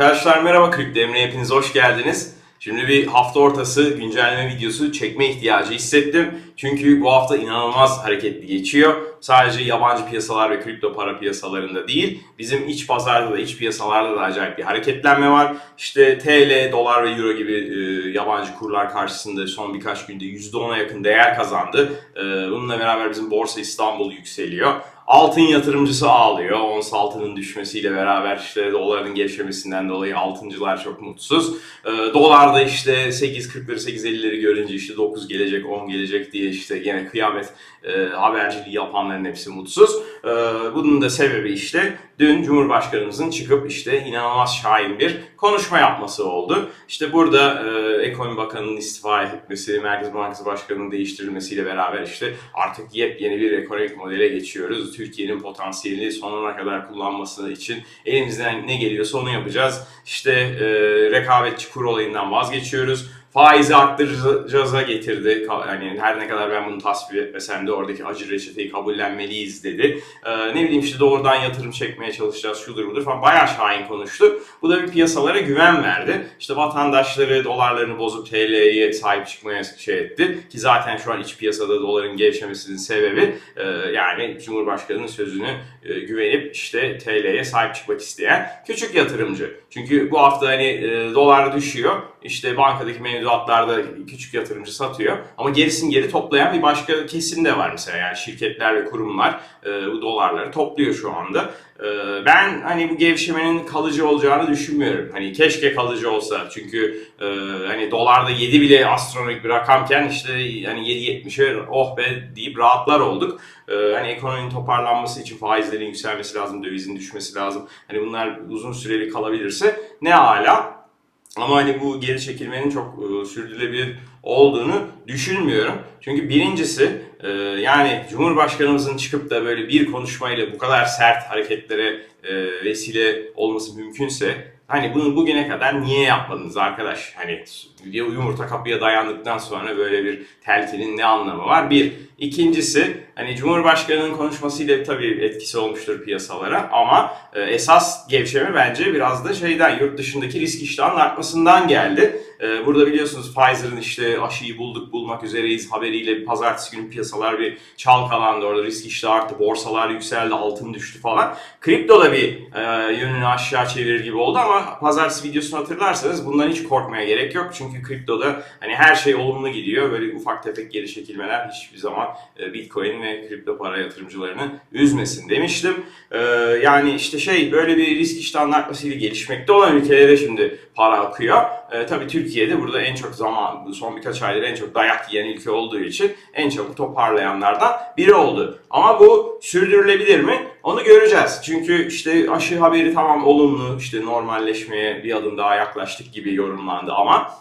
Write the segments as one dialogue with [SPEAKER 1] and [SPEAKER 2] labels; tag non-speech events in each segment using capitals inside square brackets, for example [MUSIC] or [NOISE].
[SPEAKER 1] Arkadaşlar merhaba Kripto Emre hepiniz hoş geldiniz. Şimdi bir hafta ortası güncelleme videosu çekme ihtiyacı hissettim. Çünkü bu hafta inanılmaz hareketli geçiyor. Sadece yabancı piyasalar ve kripto para piyasalarında değil, bizim iç pazarda da iç piyasalarda da acayip bir hareketlenme var. İşte TL, dolar ve euro gibi e, yabancı kurlar karşısında son birkaç günde %10'a yakın değer kazandı. E, bununla beraber bizim Borsa İstanbul yükseliyor. Altın yatırımcısı ağlıyor. Ons altının düşmesiyle beraber işte doların gevşemesinden dolayı altıncılar çok mutsuz. Ee, dolar da işte 8.40'ları 8.50'leri görünce işte 9 gelecek 10 gelecek diye işte gene kıyamet e, haberciliği yapanların hepsi mutsuz. Ee, bunun da sebebi işte dün Cumhurbaşkanımızın çıkıp işte inanılmaz şahin bir konuşma yapması oldu. İşte burada e, Ekonomi Bakanı'nın istifa etmesi, Merkez Bankası Başkanı'nın değiştirilmesiyle beraber işte artık yepyeni bir ekonomik modele geçiyoruz. Türkiye'nin potansiyelini sonuna kadar kullanması için elimizden ne geliyorsa onu yapacağız. İşte e, rekabetçi kur olayından vazgeçiyoruz. Faizi arttıracağıza getirdi. Yani her ne kadar ben bunu tasvip etmesem de oradaki acı reçeteyi kabullenmeliyiz dedi. Ee, ne bileyim işte doğrudan yatırım çekmeye çalışacağız şudur budur falan bayağı şahin konuştu. Bu da bir piyasalara güven verdi. İşte vatandaşları dolarlarını bozup TL'ye sahip çıkmaya şey etti. Ki zaten şu an iç piyasada doların gevşemesinin sebebi e, yani Cumhurbaşkanı'nın sözünü güvenip işte TL'ye sahip çıkmak isteyen küçük yatırımcı. Çünkü bu hafta hani e, dolar düşüyor. İşte bankadaki mevduatlarda küçük yatırımcı satıyor. Ama gerisini geri toplayan bir başka kesim de var mesela. Yani şirketler ve kurumlar e, bu dolarları topluyor şu anda. E, ben hani bu gevşemenin kalıcı olacağını düşünmüyorum. Hani keşke kalıcı olsa. Çünkü e, hani dolarda 7 bile astronomik bir rakamken işte hani 7.70'e oh be deyip rahatlar olduk. E, hani ekonominin toparlanması için faizlerin yükselmesi lazım, dövizin düşmesi lazım. Hani bunlar uzun süreli kalabilirse ne ala. Ama hani bu geri çekilmenin çok e, sürdürülebilir olduğunu düşünmüyorum. Çünkü birincisi e, yani Cumhurbaşkanımızın çıkıp da böyle bir konuşmayla bu kadar sert hareketlere e, vesile olması mümkünse hani bunu bugüne kadar niye yapmadınız arkadaş? Hani yumurta kapıya dayandıktan sonra böyle bir telkinin ne anlamı var? Bir. İkincisi hani Cumhurbaşkanının konuşmasıyla tabii etkisi olmuştur piyasalara ama e, esas gevşeme bence biraz da şeyden yurt dışındaki risk iştahının artmasından geldi. E, burada biliyorsunuz Pfizer'ın işte aşıyı bulduk bulmak üzereyiz haberiyle pazartesi günü piyasalar bir çalkalandı orada risk iştahı arttı borsalar yükseldi altın düştü falan. Kripto da bir e, yönünü aşağı çevirir gibi oldu ama pazartesi videosunu hatırlarsanız bundan hiç korkmaya gerek yok çünkü kriptoda hani her şey olumlu gidiyor böyle ufak tefek geri çekilmeler hiçbir zaman e, Bitcoin ve kripto para yatırımcılarını üzmesin demiştim. E, yani işte şey böyle bir risk iştahının artmasıyla gelişmekte olan ülkelere şimdi para akıyor. E, tabii Türkiye'de burada en çok zaman son birkaç aydır en çok dayak yiyen ülke olduğu için en çabuk toparlayanlardan biri oldu. Ama bu sürdürülebilir mi? Onu göreceğiz. Çünkü işte aşı haberi tamam olumlu, işte normalleşmeye bir adım daha yaklaştık gibi yorumlandı ama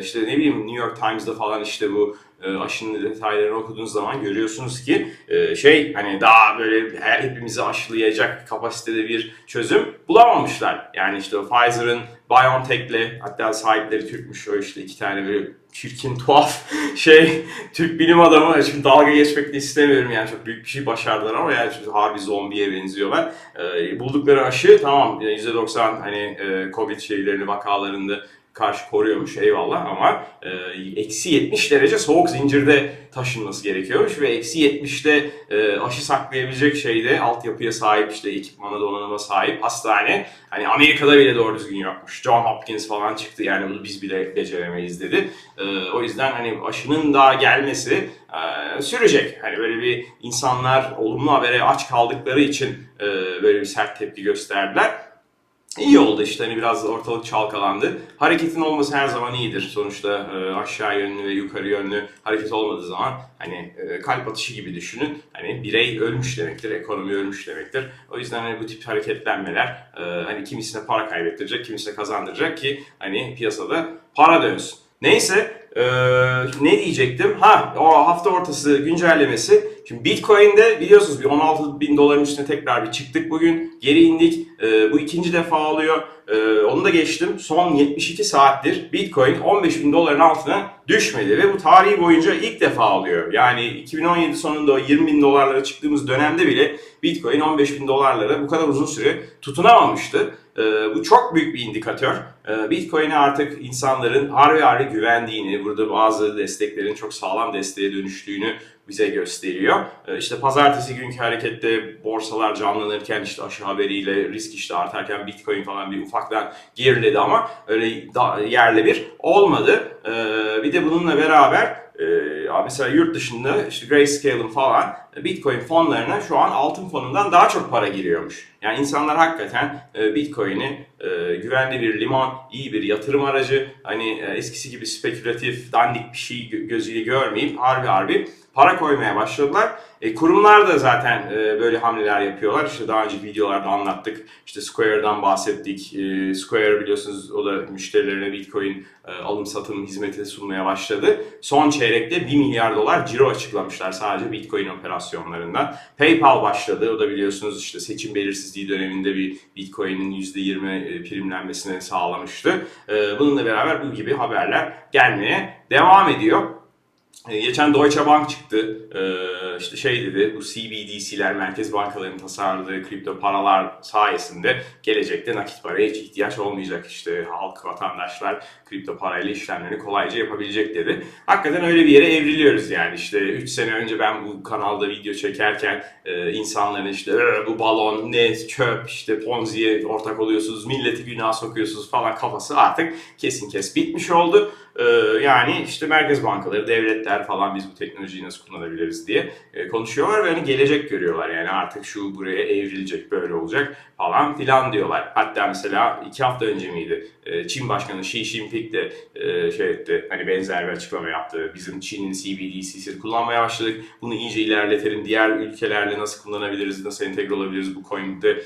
[SPEAKER 1] işte ne bileyim New York Times'da falan işte bu aşının detaylarını okuduğunuz zaman görüyorsunuz ki e, şey hani daha böyle her hepimizi aşılayacak kapasitede bir çözüm bulamamışlar. Yani işte Pfizer'ın BioNTech'le hatta sahipleri Türkmüş o işte iki tane böyle çirkin [LAUGHS] tuhaf şey Türk bilim adamı şimdi dalga geçmek de istemiyorum yani çok büyük bir şey başardılar ama yani şimdi harbi zombiye benziyorlar. E, buldukları aşı tamam %90 hani e, Covid şeylerini vakalarında karşı koruyormuş eyvallah ama e, eksi 70 derece soğuk zincirde taşınması gerekiyormuş ve eksi 70'te e, aşı saklayabilecek şeyde altyapıya sahip işte ekipmana donanıma sahip hastane hani Amerika'da bile doğru düzgün yokmuş. John Hopkins falan çıktı yani bunu biz bile beceremeyiz dedi. E, o yüzden hani aşının daha gelmesi e, sürecek. Hani böyle bir insanlar olumlu habere aç kaldıkları için e, böyle bir sert tepki gösterdiler. İyi oldu işte hani biraz ortalık çalkalandı. Hareketin olması her zaman iyidir. Sonuçta e, aşağı yönlü ve yukarı yönlü hareket olmadığı zaman hani e, kalp atışı gibi düşünün. Hani birey ölmüş demektir, ekonomi ölmüş demektir. O yüzden hani bu tip hareketlenmeler e, hani kimisine para kaybettirecek, kimisine kazandıracak ki hani piyasada para dönsün. Neyse e, ne diyecektim? Ha o hafta ortası güncellemesi Şimdi Bitcoin'de biliyorsunuz bir 16 bin doların üstüne tekrar bir çıktık bugün. Geri indik. Ee, bu ikinci defa oluyor. Ee, onu da geçtim. Son 72 saattir Bitcoin 15 bin doların altına düşmedi ve bu tarihi boyunca ilk defa oluyor. Yani 2017 sonunda o 20 bin dolarlara çıktığımız dönemde bile Bitcoin 15 bin dolarlara bu kadar uzun süre tutunamamıştı. Ee, bu çok büyük bir indikatör. Ee, Bitcoin'e artık insanların harbi harbi güvendiğini, burada bazı desteklerin çok sağlam desteğe dönüştüğünü bize gösteriyor. Ee, işte pazartesi günkü harekette borsalar canlanırken işte aşı haberiyle risk işte artarken Bitcoin falan bir ufaktan geriledi ama öyle yerle bir olmadı. Ee, bir de bununla beraber e, mesela yurt dışında işte Grayscale'ın falan Bitcoin fonlarına şu an altın fonundan daha çok para giriyormuş. Yani insanlar hakikaten e, Bitcoin'i e, güvenli bir liman, iyi bir yatırım aracı, hani e, eskisi gibi spekülatif, dandik bir şey gö- gözüyle görmeyip harbi harbi para koymaya başladılar. E, kurumlar da zaten e, böyle hamleler yapıyorlar. İşte daha önceki videolarda anlattık. İşte Square'dan bahsettik. E, Square biliyorsunuz o da müşterilerine Bitcoin e, alım satım hizmeti sunmaya başladı. Son çeyrekte 1 milyar dolar ciro açıklamışlar sadece Bitcoin operasyonlarından. PayPal başladı. O da biliyorsunuz işte seçim belirsizliği döneminde bir Bitcoin'in %20 primlenmesini sağlamıştı. E, bununla beraber bu gibi haberler gelmeye devam ediyor. E, Geçen Deutsche Bank çıktı. Ee, işte şey dedi, bu CBDC'ler, merkez bankalarının tasarladığı kripto paralar sayesinde gelecekte nakit paraya hiç ihtiyaç olmayacak. İşte halk, vatandaşlar kripto parayla işlemlerini kolayca yapabilecek dedi. Hakikaten öyle bir yere evriliyoruz yani. İşte 3 sene önce ben bu kanalda video çekerken e, insanların işte "Ee, bu balon ne çöp işte Ponzi'ye ortak oluyorsunuz, milleti günah sokuyorsunuz falan kafası artık kesin kes bitmiş oldu. Ee, yani işte merkez bankaları, devletler falan biz bu teknolojiyi nasıl kullanabiliriz diye e, konuşuyorlar ve hani gelecek görüyorlar. Yani artık şu buraya evrilecek, böyle olacak falan filan diyorlar. Hatta mesela iki hafta önce miydi? E, Çin Başkanı Xi Jinping de e, şey etti, hani benzer bir açıklama yaptı. Bizim Çin'in CBDC'sini kullanmaya başladık. Bunu iyice ilerletelim. Diğer ülkelerle nasıl kullanabiliriz, nasıl entegre olabiliriz bu coin'de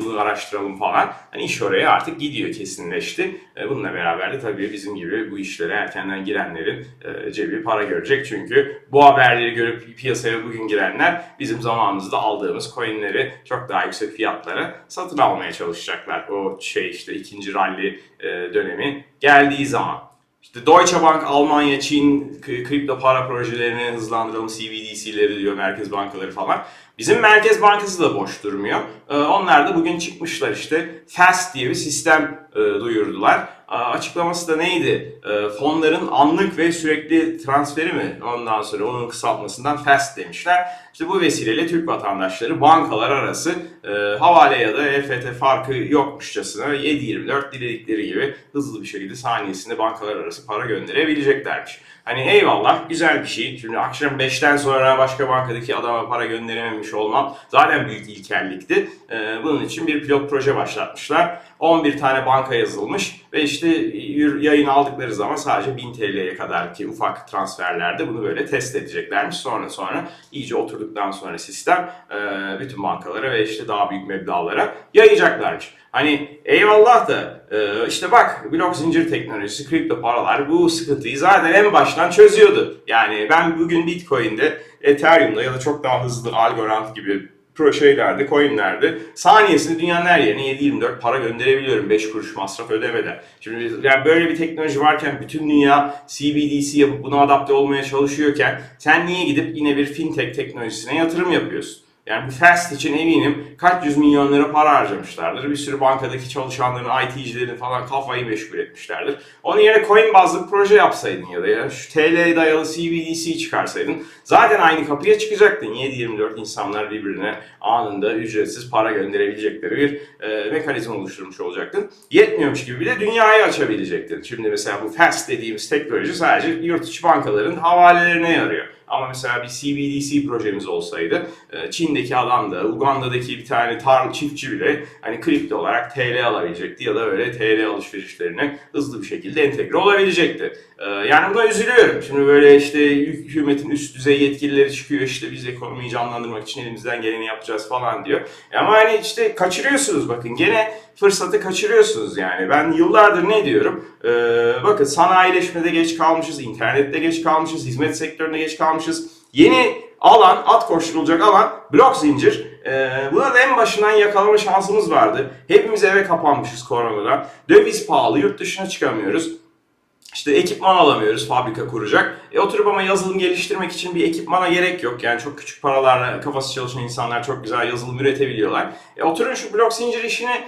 [SPEAKER 1] bunu araştıralım falan. Hani iş oraya artık gidiyor kesinleşti. Bununla beraber de tabii bizim gibi bu işlere erkenden girenlerin e, cebi para görecek. Çünkü bu haberleri görüp piyasaya bugün girenler bizim zamanımızda aldığımız coinleri çok daha yüksek fiyatlara satın almaya çalışacaklar. O şey işte ikinci rally e, dönemi geldiği zaman. İşte Deutsche Bank, Almanya, Çin kripto para projelerini hızlandıralım, CBDC'leri diyor, merkez bankaları falan. Bizim Merkez Bankası da boş durmuyor. Ee, onlar da bugün çıkmışlar işte FAST diye bir sistem e, duyurdular. Açıklaması da neydi? E, fonların anlık ve sürekli transferi mi? Ondan sonra onun kısaltmasından FAST demişler. İşte bu vesileyle Türk vatandaşları bankalar arası e, havale ya da EFT farkı yokmuşçasına 7-24 diledikleri gibi hızlı bir şekilde saniyesinde bankalar arası para gönderebileceklermiş. Hani eyvallah güzel bir şey. Şimdi akşam 5'ten sonra başka bankadaki adama para gönderememiş olmam zaten büyük ilkellikti. Ee, bunun için bir pilot proje başlatmışlar. 11 tane banka yazılmış ve işte yayın aldıkları zaman sadece 1000 TL'ye kadar ki ufak transferlerde bunu böyle test edeceklermiş. Sonra sonra iyice oturduktan sonra sistem e, bütün bankalara ve işte daha büyük meblağlara yayacaklarmış. Hani eyvallah da e, işte bak blok zincir teknolojisi, kripto paralar bu sıkıntıyı zaten en baştan çözüyordu. Yani ben bugün Bitcoin'de, Ethereum'da ya da çok daha hızlı Algorand gibi şeylerde, coinlerde saniyesinde dünyanın her yerine 7-24 para gönderebiliyorum 5 kuruş masraf ödemeden. Şimdi yani böyle bir teknoloji varken bütün dünya CBDC yapıp buna adapte olmaya çalışıyorken sen niye gidip yine bir fintech teknolojisine yatırım yapıyorsun? Yani bu Fast için eminim kaç yüz milyon lira para harcamışlardır. Bir sürü bankadaki çalışanların, IT'cilerin falan kafayı meşgul etmişlerdir. Onun yerine coin bazlı proje yapsaydın ya da ya şu TL dayalı CBDC çıkarsaydın zaten aynı kapıya çıkacaktın. 7-24 insanlar birbirine anında ücretsiz para gönderebilecekleri bir e, mekanizma oluşturmuş olacaktın. Yetmiyormuş gibi bir de dünyayı açabilecektin. Şimdi mesela bu Fast dediğimiz teknoloji sadece yurt içi bankaların havalelerine yarıyor. Ama mesela bir CBDC projemiz olsaydı e, Çin'deki adam da Uganda'daki bir tane tar çiftçi bile hani kripto olarak TL alabilecekti ya da öyle TL alışverişlerine hızlı bir şekilde entegre olabilecekti. E, Yani buna üzülüyorum. Şimdi böyle işte hükümetin üst düzey yetkilileri çıkıyor işte biz ekonomiyi canlandırmak için elimizden geleni yapacağız falan diyor. Ama hani işte kaçırıyorsunuz bakın gene fırsatı kaçırıyorsunuz yani. Ben yıllardır ne diyorum? Ee, bakın sanayileşmede geç kalmışız, internette geç kalmışız, hizmet sektöründe geç kalmışız. Yeni alan, at koşturulacak alan blok zincir. Ee, buna da en başından yakalama şansımız vardı. Hepimiz eve kapanmışız koronadan. Döviz pahalı, yurt dışına çıkamıyoruz. İşte ekipman alamıyoruz fabrika kuracak. E oturup ama yazılım geliştirmek için bir ekipmana gerek yok. Yani çok küçük paralarla kafası çalışan insanlar çok güzel yazılım üretebiliyorlar. E oturun şu blok zincir işini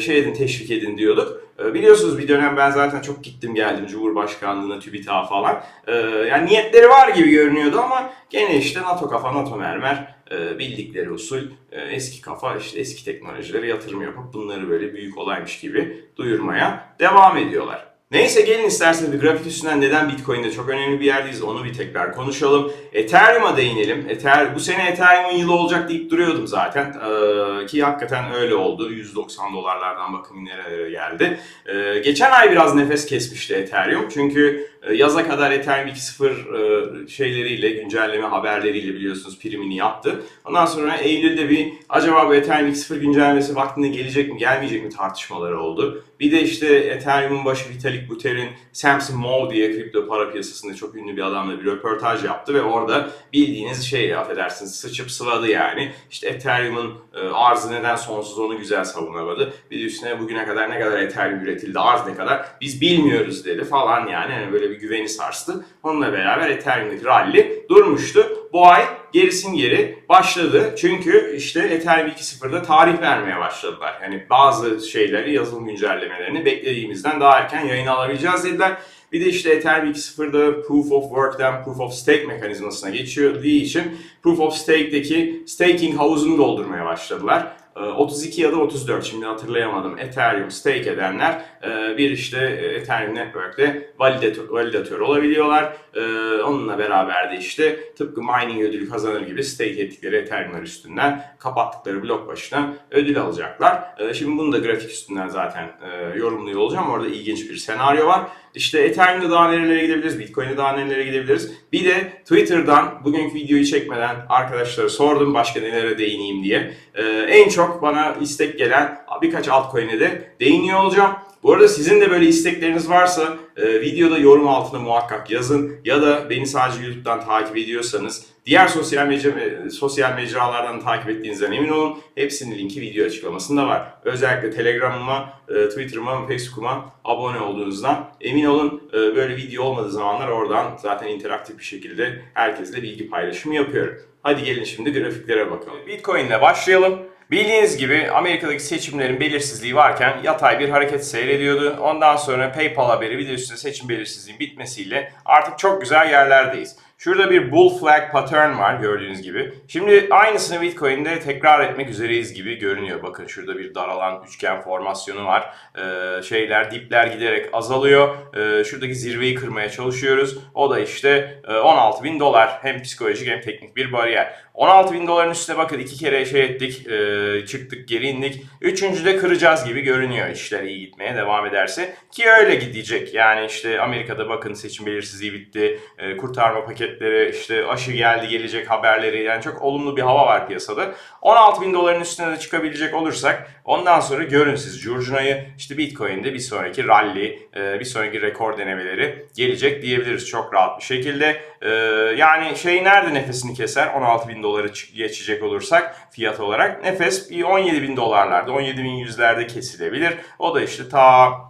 [SPEAKER 1] şey edin, teşvik edin diyorduk. E, biliyorsunuz bir dönem ben zaten çok gittim geldim Cumhurbaşkanlığına, TÜBİTAK'a falan. E, yani niyetleri var gibi görünüyordu ama gene işte NATO kafa, NATO mermer e, bildikleri usul e, eski kafa işte eski teknolojilere yatırım yapıp bunları böyle büyük olaymış gibi duyurmaya devam ediyorlar. Neyse gelin isterseniz bir grafik üstünden neden Bitcoin'de çok önemli bir yerdeyiz onu bir tekrar konuşalım. Ethereum'a değinelim. Ether, bu sene Ethereum'un yılı olacak deyip duruyordum zaten. Ee, ki hakikaten öyle oldu. 190 dolarlardan bakın nerelere geldi. Ee, geçen ay biraz nefes kesmişti Ethereum. Çünkü yaza kadar Ethereum 2.0 e, şeyleriyle, güncelleme haberleriyle biliyorsunuz primini yaptı. Ondan sonra Eylül'de bir acaba bu Ethereum 2.0 güncellemesi vaktinde gelecek mi gelmeyecek mi tartışmaları oldu. Bir de işte Ethereum'un başı Vitalik Buterin Samson Mow diye kripto para piyasasında çok ünlü bir adamla bir röportaj yaptı ve orada bildiğiniz şey affedersiniz sıçıp sıvadı yani. İşte Ethereum'un e, arzı neden sonsuz onu güzel savunamadı. Bir üstüne bugüne kadar ne kadar Ethereum üretildi, arz ne kadar biz bilmiyoruz dedi falan yani. yani böyle bir güveni sarstı. Onunla beraber Ethereum'daki rally durmuştu. Bu ay gerisin geri başladı. Çünkü işte Ethereum 2.0'da tarih vermeye başladılar. Yani bazı şeyleri, yazılım güncellemelerini beklediğimizden daha erken yayına alabileceğiz dediler. Bir de işte Ethereum 2.0'da Proof of Work'ten Proof of Stake mekanizmasına geçiyor diye için Proof of Stake'deki staking havuzunu doldurmaya başladılar. 32 ya da 34 şimdi hatırlayamadım Ethereum stake edenler e, bir işte Ethereum Network'te validatör, validatör olabiliyorlar. E, onunla beraber de işte tıpkı mining ödülü kazanır gibi stake ettikleri Ethereum'lar üstünden kapattıkları blok başına ödül alacaklar. E, şimdi bunu da grafik üstünden zaten yorumluyor olacağım. Orada ilginç bir senaryo var. İşte Ethereum'da daha nerelere gidebiliriz, Bitcoin'de daha nerelere gidebiliriz. Bir de Twitter'dan bugünkü videoyu çekmeden arkadaşlara sordum başka nelere değineyim diye. Ee, en çok bana istek gelen birkaç altcoin'e de değiniyor olacağım. Bu arada sizin de böyle istekleriniz varsa e, videoda yorum altına muhakkak yazın ya da beni sadece YouTube'dan takip ediyorsanız diğer sosyal mecra, e, sosyal mecralardan takip ettiğinizden emin olun. Hepsinin linki video açıklamasında var. Özellikle Telegram'ıma, e, Twitter'ıma, Facebook'uma abone olduğunuzdan emin olun. E, böyle video olmadığı zamanlar oradan zaten interaktif bir şekilde herkesle bilgi paylaşımı yapıyorum. Hadi gelin şimdi grafiklere bakalım. Bitcoin'le başlayalım. Bildiğiniz gibi Amerika'daki seçimlerin belirsizliği varken yatay bir hareket seyrediyordu. Ondan sonra PayPal haberi bir de üstüne seçim belirsizliğinin bitmesiyle artık çok güzel yerlerdeyiz. Şurada bir bull flag pattern var gördüğünüz gibi. Şimdi aynısını Bitcoin'de tekrar etmek üzereyiz gibi görünüyor. Bakın şurada bir daralan üçgen formasyonu var. Ee, şeyler dipler giderek azalıyor. Ee, şuradaki zirveyi kırmaya çalışıyoruz. O da işte e, 16 bin dolar. Hem psikolojik hem teknik bir bariyer. 16 bin doların üstüne bakın iki kere şey ettik. E, çıktık geri indik. Üçüncüde kıracağız gibi görünüyor işler iyi gitmeye devam ederse. Ki öyle gidecek. Yani işte Amerika'da bakın seçim belirsizliği bitti. E, kurtarma paketleri işte aşı geldi gelecek haberleri. Yani çok olumlu bir hava var piyasada. 16 bin doların üstüne de çıkabilecek olursak ondan sonra görün siz curcunayı işte Bitcoin'de bir sonraki rally, e, bir sonraki rekor denemeleri gelecek diyebiliriz çok rahat bir şekilde. E, yani şey nerede nefesini keser 16 bin doları geçecek olursak fiyat olarak nefes 17 bin dolarlarda 17 bin yüzlerde kesilebilir. O da işte ta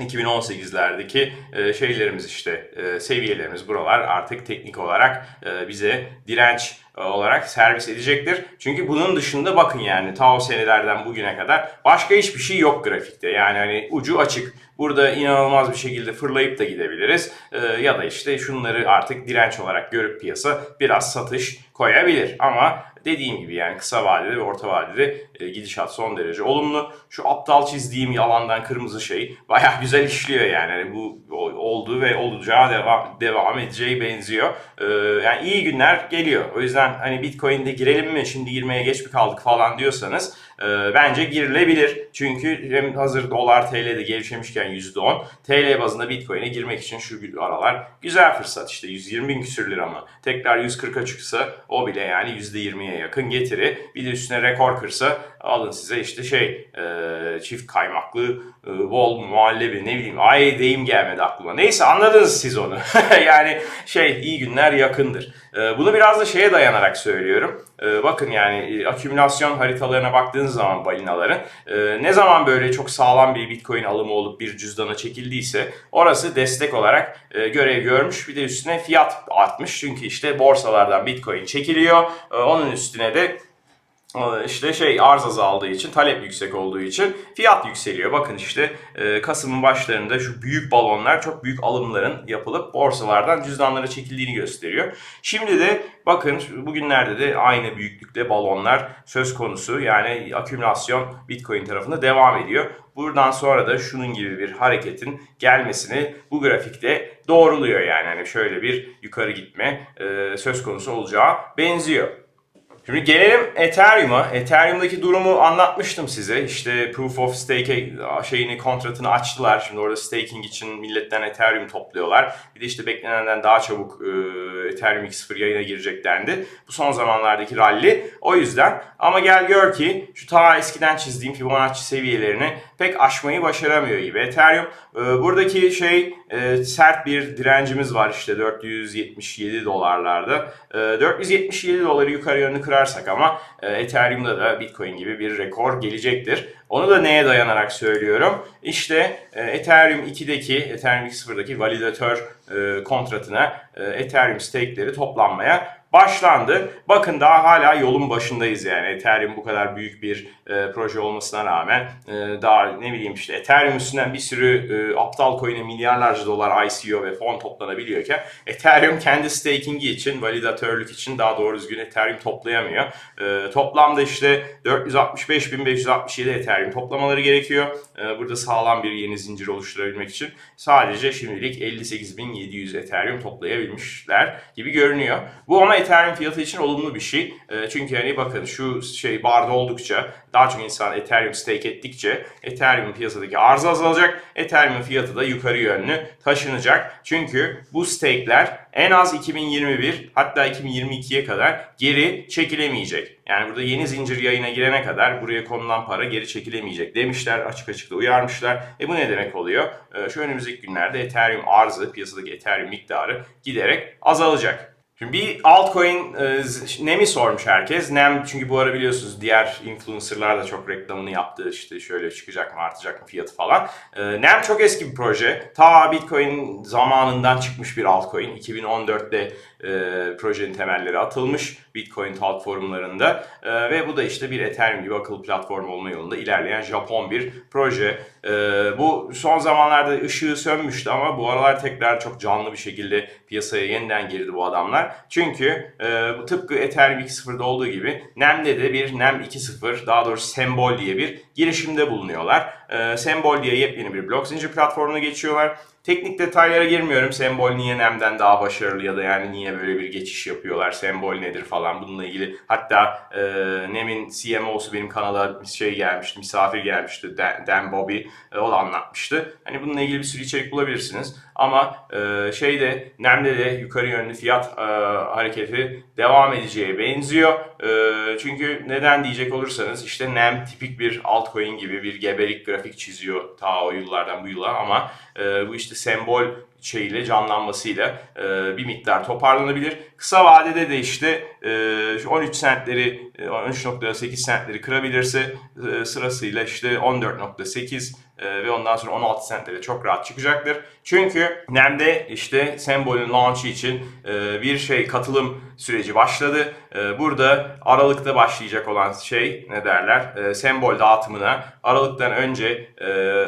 [SPEAKER 1] 2018'lerdeki e, şeylerimiz işte e, seviyelerimiz buralar artık teknik olarak e, bize direnç olarak servis edecektir. Çünkü bunun dışında bakın yani ta senelerden bugüne kadar başka hiçbir şey yok grafikte. Yani hani ucu açık. Burada inanılmaz bir şekilde fırlayıp da gidebiliriz. Ee, ya da işte şunları artık direnç olarak görüp piyasa biraz satış koyabilir. Ama dediğim gibi yani kısa vadede ve orta vadede gidişat son derece olumlu. Şu aptal çizdiğim yalandan kırmızı şey baya [LAUGHS] güzel işliyor yani. yani bu olduğu ve olacağı devam, devam edeceği benziyor. Ee, yani iyi günler geliyor. O yüzden hani Bitcoin'de girelim mi şimdi girmeye geç mi kaldık falan diyorsanız e, bence girilebilir. Çünkü hem hazır dolar TL'de gevşemişken %10 TL bazında Bitcoin'e girmek için şu aralar güzel fırsat işte 120 bin küsür lira mı? Tekrar 140'a çıksa o bile yani %20'ye yakın getiri. Bir de üstüne rekor kırsa alın size işte şey e, çift kaymaklı e, bol muhallebi ne bileyim ay deyim gelmedi aklıma. Neyse anladınız siz onu. [LAUGHS] yani şey iyi günler yakındır. E, bunu biraz da şeye dayanarak söylüyorum. E, bakın yani e, akümülasyon haritalarına baktığınız zaman balinaların e, ne zaman böyle çok sağlam bir bitcoin alımı olup bir cüzdana çekildiyse orası destek olarak e, görev görmüş. Bir de üstüne fiyat artmış. Çünkü işte borsalardan bitcoin çekiliyor. E, onun üstüne de işte şey arz azaldığı için, talep yüksek olduğu için fiyat yükseliyor. Bakın işte e, Kasım'ın başlarında şu büyük balonlar çok büyük alımların yapılıp borsalardan cüzdanlara çekildiğini gösteriyor. Şimdi de bakın bugünlerde de aynı büyüklükte balonlar söz konusu. Yani akümülasyon Bitcoin tarafında devam ediyor. Buradan sonra da şunun gibi bir hareketin gelmesini bu grafikte doğruluyor yani. Hani şöyle bir yukarı gitme e, söz konusu olacağı benziyor. Şimdi gelelim Ethereum'a. Ethereum'daki durumu anlatmıştım size. İşte Proof of Stake şeyini, kontratını açtılar. Şimdi orada staking için milletten Ethereum topluyorlar. Bir de işte beklenenden daha çabuk e, Ethereum 2.0 yayına girecek dendi. Bu son zamanlardaki rally. O yüzden ama gel gör ki şu ta eskiden çizdiğim Fibonacci seviyelerini pek aşmayı başaramıyor gibi. Ethereum e, buradaki şey e, sert bir direncimiz var işte 477 dolarlarda. E, 477 doları yukarı yönlü kırarsak ama e, Ethereum'da da Bitcoin gibi bir rekor gelecektir. Onu da neye dayanarak söylüyorum? İşte e, Ethereum 2'deki, Ethereum 2.0'daki validatör e, kontratına Ethereum stake'leri toplanmaya başlandı. Bakın daha hala yolun başındayız yani. Ethereum bu kadar büyük bir e, proje olmasına rağmen e, daha ne bileyim işte Ethereum üstünden bir sürü e, aptal coin'e milyarlarca dolar ICO ve fon toplanabiliyorken Ethereum kendi staking'i için, validatörlük için daha doğru düzgün Ethereum toplayamıyor. E, toplamda işte 465.567 Ethereum toplamaları gerekiyor. E, burada sağlam bir yeni zincir oluşturabilmek için sadece şimdilik 58.700 Ethereum toplayabilmişler gibi görünüyor. Bu ama Ethereum fiyatı için olumlu bir şey. E, çünkü hani bakın şu şey barda oldukça daha çok insan Ethereum stake ettikçe Ethereum piyasadaki arzı azalacak. Ethereum fiyatı da yukarı yönlü taşınacak. Çünkü bu stake'ler en az 2021 hatta 2022'ye kadar geri çekilemeyecek. Yani burada yeni zincir yayına girene kadar buraya konulan para geri çekilemeyecek demişler. Açık açık da uyarmışlar. E bu ne demek oluyor? E, şu önümüzdeki günlerde Ethereum arzı, piyasadaki Ethereum miktarı giderek azalacak. Şimdi bir altcoin e, Nem'i sormuş herkes. Nem çünkü bu ara biliyorsunuz diğer influencerlar da çok reklamını yaptı. İşte şöyle çıkacak mı artacak mı fiyatı falan. E, Nem çok eski bir proje. Ta Bitcoin zamanından çıkmış bir altcoin. 2014'te e, projenin temelleri atılmış Bitcoin Talk forumlarında. E, ve bu da işte bir Ethereum gibi akıllı platform olma yolunda ilerleyen Japon bir proje. E, bu son zamanlarda ışığı sönmüştü ama bu aralar tekrar çok canlı bir şekilde piyasaya yeniden girdi bu adamlar. Çünkü e, bu tıpkı Ethereum 2.0'da olduğu gibi NEM'de de bir NEM 2.0 daha doğrusu Sembol diye bir girişimde bulunuyorlar. E, Sembol diye yepyeni bir blok zincir platformuna geçiyorlar. Teknik detaylara girmiyorum. Sembol niye NEM'den daha başarılı ya da yani niye böyle bir geçiş yapıyorlar, sembol nedir falan bununla ilgili. Hatta e, NEM'in CMO'su benim kanala şey gelmişti, misafir gelmişti, Dan, Dan Bobby. E, o da anlatmıştı. Hani bununla ilgili bir sürü içerik bulabilirsiniz. Ama e, şeyde NEM'de de yukarı yönlü fiyat e, hareketi devam edeceği benziyor. E, çünkü neden diyecek olursanız işte NEM tipik bir altcoin gibi bir gebelik grafik çiziyor ta o yıllardan bu yıla ama e, bu işte sembol şeyiyle canlanmasıyla e, bir miktar toparlanabilir. Kısa vadede de işte e, 13 centleri, e, 13.8 centleri kırabilirse e, sırasıyla işte 14.8 e, ve ondan sonra 16 centlere çok rahat çıkacaktır. Çünkü NEM'de işte sembolün launch'ı için e, bir şey katılım süreci başladı. E, burada Aralık'ta başlayacak olan şey ne derler? E, sembol dağıtımına Aralık'tan önce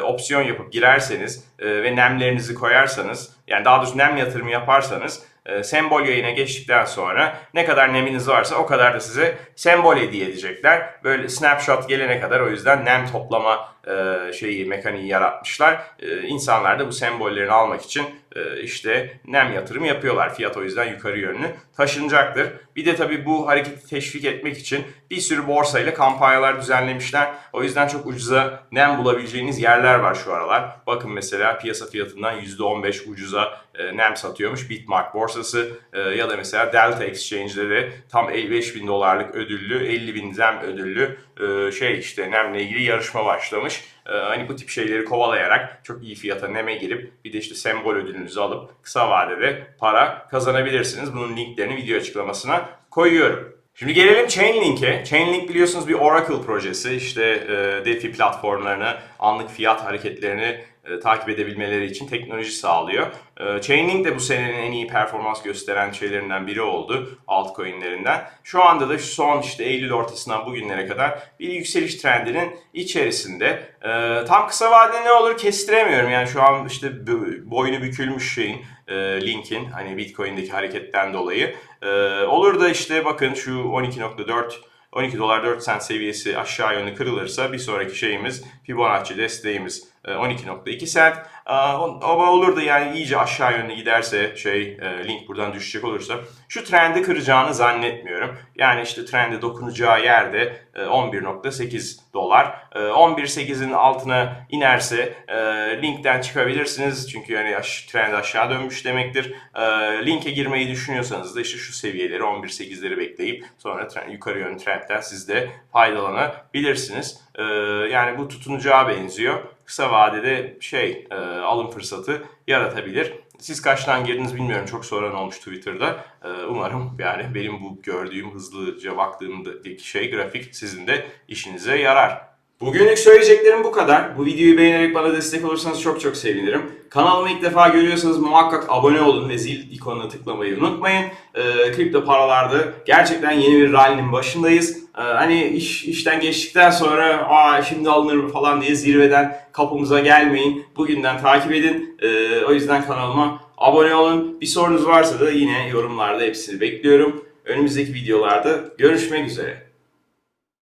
[SPEAKER 1] opsiyon yapıp girerseniz ve NEM'lerinizi koyarsanız yani daha doğrusu NEM yatırımı yaparsanız e, sembol yayına geçtikten sonra ne kadar neminiz varsa o kadar da size sembol hediye edecekler. Böyle snapshot gelene kadar o yüzden nem toplama e, şeyi mekaniği yaratmışlar. E, insanlar da bu sembollerini almak için e, işte nem yatırım yapıyorlar. Fiyat o yüzden yukarı yönlü taşınacaktır. Bir de tabii bu hareketi teşvik etmek için bir sürü borsayla kampanyalar düzenlemişler. O yüzden çok ucuza nem bulabileceğiniz yerler var şu aralar. Bakın mesela piyasa fiyatından %15 ucuza e, nem satıyormuş Bitmark borsası e, ya da mesela Delta Exchange'de de tam 55 bin dolarlık ödüllü 50 bin zem ödüllü e, şey işte nemle ilgili yarışma başlamış. Ee, hani bu tip şeyleri kovalayarak çok iyi fiyata neme girip bir de işte sembol ödülünüzü alıp kısa vadede para kazanabilirsiniz. Bunun linklerini video açıklamasına koyuyorum. Şimdi gelelim Chainlink'e. Chainlink biliyorsunuz bir Oracle projesi. İşte e, DeFi platformlarını, anlık fiyat hareketlerini e, takip edebilmeleri için teknoloji sağlıyor. E, Chainlink de bu senenin en iyi performans gösteren şeylerinden biri oldu altcoin'lerinden. Şu anda da şu son işte Eylül ortasından bugünlere kadar bir yükseliş trendinin içerisinde. E, tam kısa vadede ne olur kestiremiyorum. Yani şu an işte boynu bükülmüş şeyin e, Link'in hani Bitcoin'deki hareketten dolayı. E, olur da işte bakın şu 12.4 12 dolar 4 sent seviyesi aşağı yönlü kırılırsa bir sonraki şeyimiz Fibonacci desteğimiz 12.2 sent. Aa, o- Ama olur da yani iyice aşağı yönlü giderse şey e, link buradan düşecek olursa şu trendi kıracağını zannetmiyorum. Yani işte trende dokunacağı yerde e, 11.8 dolar. E, 11.8'in altına inerse e, linkten çıkabilirsiniz. Çünkü yani trend aşağı dönmüş demektir. E, linke girmeyi düşünüyorsanız da işte şu seviyeleri 11.8'leri bekleyip sonra trend, yukarı yönlü trendten siz de faydalanabilirsiniz. E, yani bu tutunacağı benziyor. Kısa vadede şey e, alım fırsatı yaratabilir. Siz kaçtan girdiniz bilmiyorum. Çok soran olmuş Twitter'da. E, umarım yani benim bu gördüğüm hızlıca baktığımdaki şey grafik sizin de işinize yarar. Bugünlük söyleyeceklerim bu kadar. Bu videoyu beğenerek bana destek olursanız çok çok sevinirim. Kanalımı ilk defa görüyorsanız muhakkak abone olun ve zil ikonuna tıklamayı unutmayın. Ee, kripto paralarda gerçekten yeni bir rally'nin başındayız. Ee, hani iş işten geçtikten sonra aa şimdi alınır mı falan diye zirveden kapımıza gelmeyin. Bugünden takip edin. Ee, o yüzden kanalıma abone olun. Bir sorunuz varsa da yine yorumlarda hepsini bekliyorum. Önümüzdeki videolarda görüşmek üzere.